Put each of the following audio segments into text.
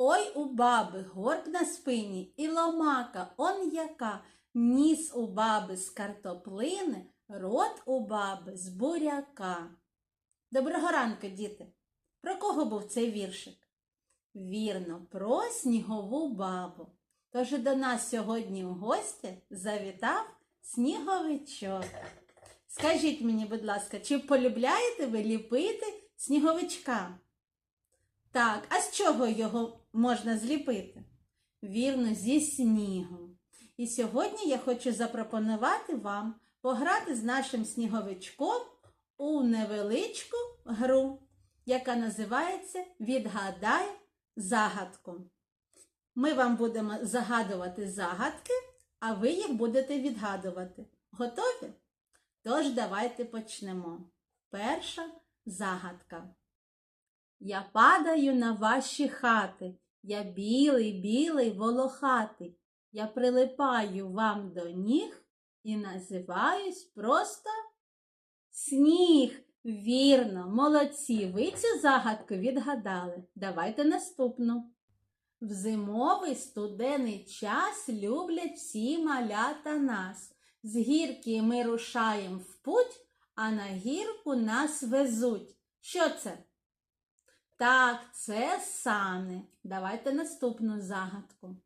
Ой у баби горб на спині і ломака он яка, ніс у баби з картоплини, рот у баби з буряка. Доброго ранку, діти! Про кого був цей віршик? Вірно, про снігову бабу. Тож до нас сьогодні в гості завітав сніговичок. Скажіть мені, будь ласка, чи полюбляєте ви ліпити сніговичка? Так, а з чого його можна зліпити? Вірно, зі снігу. І сьогодні я хочу запропонувати вам пограти з нашим сніговичком у невеличку гру, яка називається Відгадай загадку. Ми вам будемо загадувати загадки, а ви їх будете відгадувати. Готові? Тож давайте почнемо. Перша загадка. Я падаю на ваші хати, я білий, білий, волохатий. Я прилипаю вам до ніг і називаюсь просто сніг. Вірно, молодці, ви цю загадку відгадали. Давайте наступну. В зимовий студений час люблять всі малята нас. З гірки ми рушаємо в путь, а на гірку нас везуть. Що це? Так, це сани. Давайте наступну загадку.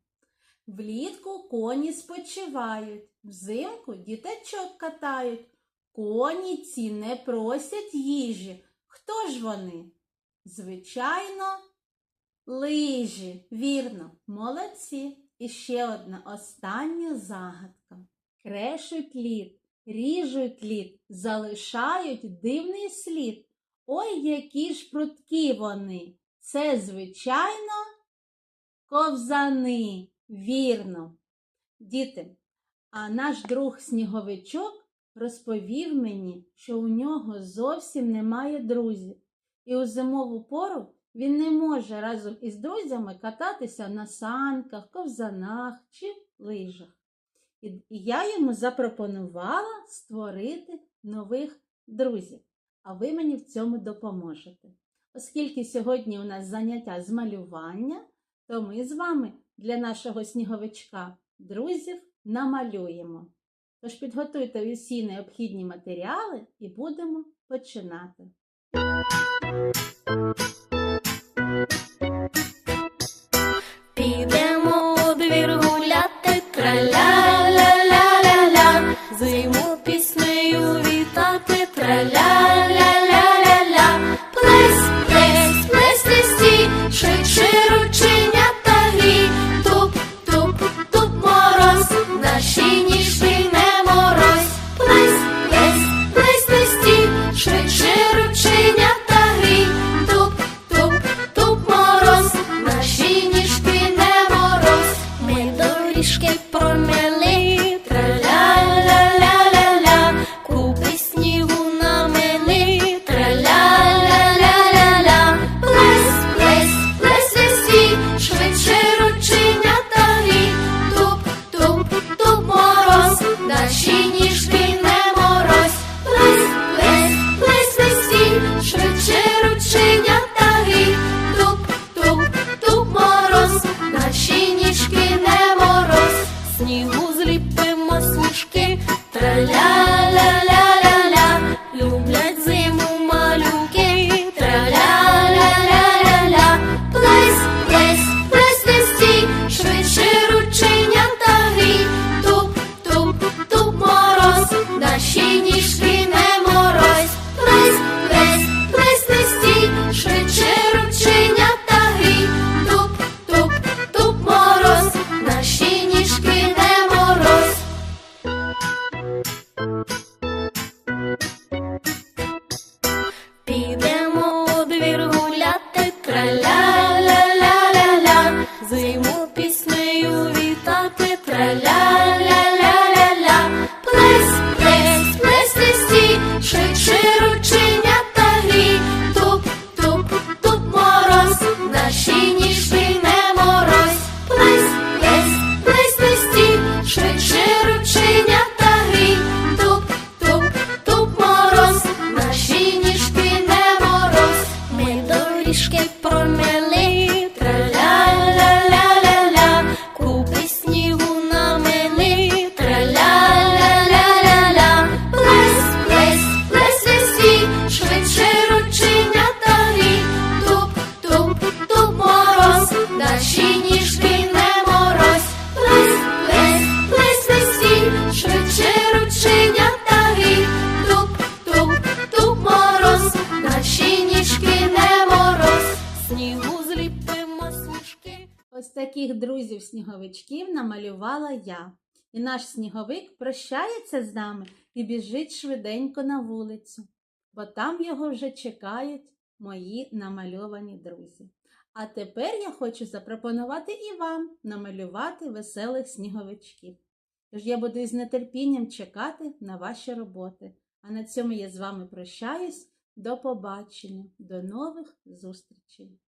Влітку коні спочивають, взимку діточок катають. Коні ці не просять їжі. Хто ж вони? Звичайно, лижі. Вірно, молодці. І ще одна остання загадка. Крешуть лід, ріжуть лід, залишають дивний слід. Ой, які ж прудкі вони. Це, звичайно, ковзани. Вірно. Діти, а наш друг сніговичок розповів мені, що у нього зовсім немає друзів. І у зимову пору він не може разом із друзями кататися на санках, ковзанах чи лижах. І я йому запропонувала створити нових друзів, а ви мені в цьому допоможете. Оскільки сьогодні у нас заняття з малювання, то ми з вами для нашого сніговичка друзів намалюємо. Тож підготуйте усі необхідні матеріали і будемо починати. la Наші ніжки не морозь, плес, плес, плес, весіль, швидше ручення таги, тук, туп, туп мороз, наші ніжки не мороз, снігу зліпимо сніжки. Ось таких друзів-сніговичків намалювала я. І наш сніговик прощається з нами і біжить швиденько на вулицю, бо там його вже чекають мої намальовані друзі. А тепер я хочу запропонувати і вам намалювати веселих сніговичків. Тож я буду із нетерпінням чекати на ваші роботи. А на цьому я з вами прощаюсь. До побачення, до нових зустрічей!